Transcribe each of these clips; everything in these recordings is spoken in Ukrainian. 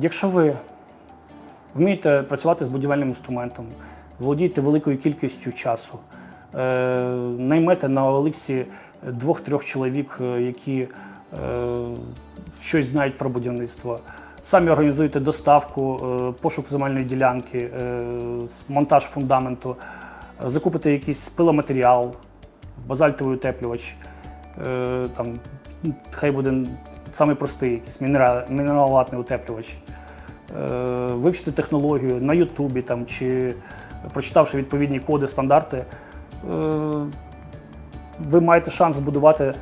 Якщо ви вмієте працювати з будівельним інструментом, володієте великою кількістю часу, е, наймете на Олексі двох-трьох чоловік, е, які е, щось знають про будівництво, самі організуєте доставку, пошук земельної ділянки, монтаж фундаменту, закупите якийсь пиломатеріал, базальтовий утеплювач, там, хай буде самий простий, якийсь мінерал, мінералатний утеплювач. Е, вивчити технологію на Ютубі там, чи прочитавши відповідні коди, стандарти, е, ви маєте шанс збудувати,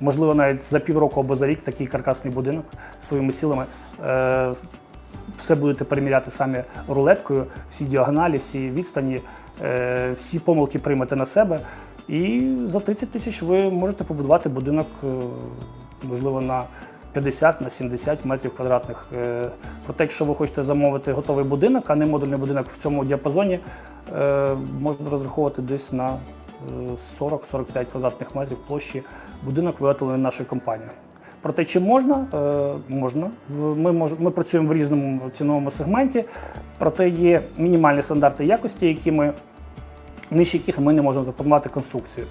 можливо, навіть за півроку або за рік такий каркасний будинок своїми силами. Е, Все будете переміряти самі рулеткою, всі діагоналі, всі відстані, всі помилки приймете на себе. І за 30 тисяч ви можете побудувати будинок, можливо, на 50 на 70 метрів квадратних. Е, Проте, якщо ви хочете замовити готовий будинок, а не модульний будинок в цьому діапазоні, е, можна розраховувати десь на е, 40-45 квадратних метрів площі будинок виготовлений нашою компанією. Проте, чи можна? Е, Можна. Ми, мож, ми працюємо в різному ціновому сегменті, проте є мінімальні стандарти якості, які ми, нижче яких ми не можемо запропонувати конструкцію.